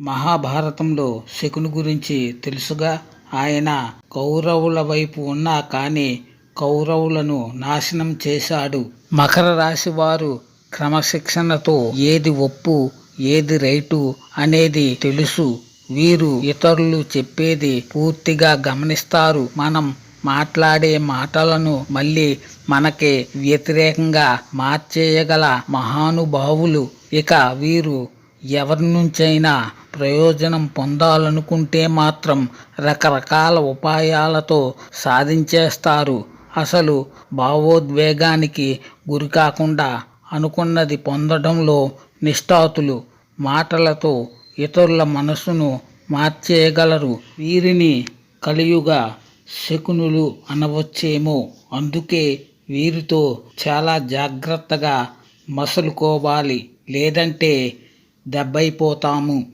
మహాభారతంలో శకుని గురించి తెలుసుగా. ఆయన కౌరవుల వైపు ఉన్నా కానీ కౌరవులను నాశనం చేశాడు. మకర రాశి వారు క్రమశిక్షణతో ఏది ఒప్పు ఏది రైటు అనేది తెలుసు. వీరు ఇతరులు చెప్పేది పూర్తిగా గమనిస్తారు. మనం మాట్లాడే మాటలను మళ్ళీ మనకే వ్యతిరేకంగా మార్చేయగల మహానుభావులు. ఇక వీరు ఎవరి నుంచైనా ప్రయోజనం పొందాలనుకుంటే మాత్రం రకరకాల ఉపాయాలతో సాధించేస్తారు. అసలు భావోద్వేగానికి గురి కాకుండా అనుకున్నది పొందడంలో నిష్ఠాతులు మాటలతో ఇతరుల మనసును మార్చేయగలరు. వీరిని కలియుగ శకునులు అనవచ్చేమో. అందుకే వీరితో చాలా జాగ్రత్తగా మసలుకోవాలి. లేదంటే దెబ్బైపోతాము.